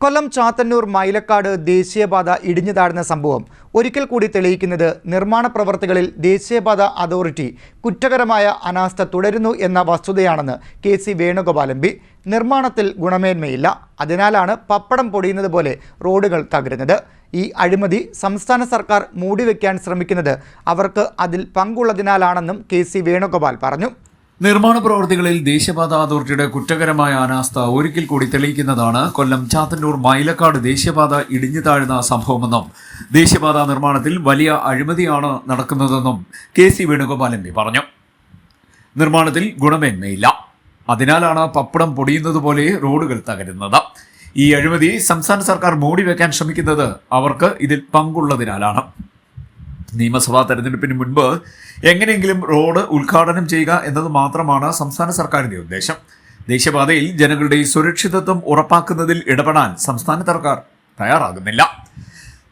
കൊല്ലം ചാത്തന്നൂർ മൈലക്കാട് ദേശീയപാത ഇടിഞ്ഞു താഴ്ന്ന സംഭവം ഒരിക്കൽ കൂടി തെളിയിക്കുന്നത് നിർമ്മാണ പ്രവർത്തികളിൽ ദേശീയപാത അതോറിറ്റി കുറ്റകരമായ അനാസ്ഥ തുടരുന്നു എന്ന വസ്തുതയാണെന്ന് K C Venugopal M P. നിർമ്മാണത്തിൽ ഗുണമേന്മയില്ല. അതിനാലാണ് പപ്പടം പൊടിയുന്നത് പോലെ റോഡുകൾ തകരുന്നത്. ഈ അഴിമതി സംസ്ഥാന സർക്കാർ മൂടിവെക്കാൻ ശ്രമിക്കുന്നത് അവർക്ക് അതിൽ പങ്കുള്ളതിനാലാണെന്നും കെ സി വേണുഗോപാൽ പറഞ്ഞു. നിർമ്മാണ പ്രവർത്തികളിൽ ദേശീയപാത അതോറിറ്റിയുടെ കുറ്റകരമായ അനാസ്ഥ ഒരിക്കൽ കൂടി തെളിയിക്കുന്നതാണ് കൊല്ലം ചാത്തന്നൂർ മൈലക്കാട് ദേശീയപാത ഇടിഞ്ഞു താഴ്ന്ന സംഭവമെന്നും ദേശീയപാത നിർമ്മാണത്തിൽ വലിയ അഴിമതിയാണ് നടക്കുന്നതെന്നും K C Venugopal M P പറഞ്ഞു. നിർമ്മാണത്തിൽ ഗുണമേന്മയില്ല. അതിനാലാണ് പപ്പടം പൊടിയുന്നത് പോലെ റോഡുകൾ തകരുന്നത്. ഈ അഴിമതി സംസ്ഥാന സർക്കാർ മൂടിവെക്കാൻ ശ്രമിക്കുന്നത് അവർക്ക് ഇതിൽ പങ്കുള്ളതിനാലാണ്. നിയമസഭാ തെരഞ്ഞെടുപ്പിന് മുൻപ് എങ്ങനെയെങ്കിലും റോഡ് ഉദ്ഘാടനം ചെയ്യുക എന്നത് മാത്രമാണ് സംസ്ഥാന സർക്കാരിന്റെ ഉദ്ദേശം. ദേശീയപാതയിൽ ജനങ്ങളുടെ സുരക്ഷിതത്വം ഉറപ്പാക്കുന്നതിൽ ഇടപെടാൻ സംസ്ഥാന സർക്കാർ തയ്യാറാകുന്നില്ല.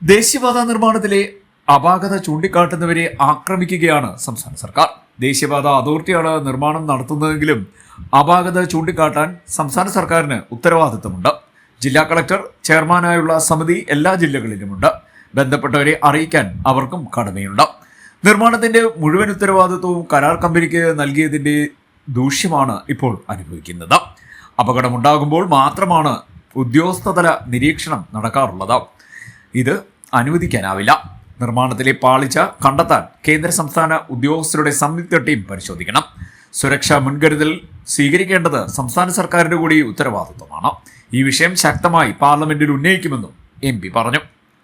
ദേശീയപാത നിർമ്മാണത്തിലെ അപാകത ചൂണ്ടിക്കാട്ടുന്നവരെ ആക്രമിക്കുകയാണ് സംസ്ഥാന സർക്കാർ. ദേശീയപാത അതോറിറ്റിയാണ് നിർമ്മാണം നടത്തുന്നതെങ്കിലും അപാകത ചൂണ്ടിക്കാട്ടാൻ സംസ്ഥാന സർക്കാരിന് ഉത്തരവാദിത്തമുണ്ട് ജില്ലാ കളക്ടർ ചെയർമാനായുള്ള സമിതി എല്ലാ ജില്ലകളിലുമുണ്ട്. ബന്ധപ്പെട്ടവരെ അറിയിക്കാൻ അവർക്കും കടമയുണ്ട് നിർമ്മാണത്തിന്റെ മുഴുവൻ ഉത്തരവാദിത്വവും കരാർ കമ്പനിക്ക് നൽകിയതിന്റെ ദൂഷ്യമാണ് ഇപ്പോൾ അനുഭവിക്കുന്നത്. അപകടമുണ്ടാകുമ്പോൾ മാത്രമാണ് ഉദ്യോഗസ്ഥതല നിരീക്ഷണം നടക്കാറുള്ളത്. ഇത് അനുവദിക്കാനാവില്ല. നിർമ്മാണത്തിലെ പാളിച്ച കണ്ടെത്താൻ കേന്ദ്ര സംസ്ഥാന ഉദ്യോഗസ്ഥരുടെ സംയുക്ത ടീം പരിശോധിക്കണം. സുരക്ഷാ മുൻകരുതൽ സ്വീകരിക്കേണ്ടത് സംസ്ഥാന സർക്കാരിന്റെ കൂടി ഉത്തരവാദിത്വമാണ്. ഈ വിഷയം ശക്തമായി പാർലമെന്റിൽ ഉന്നയിക്കുമെന്നും എം പറഞ്ഞു.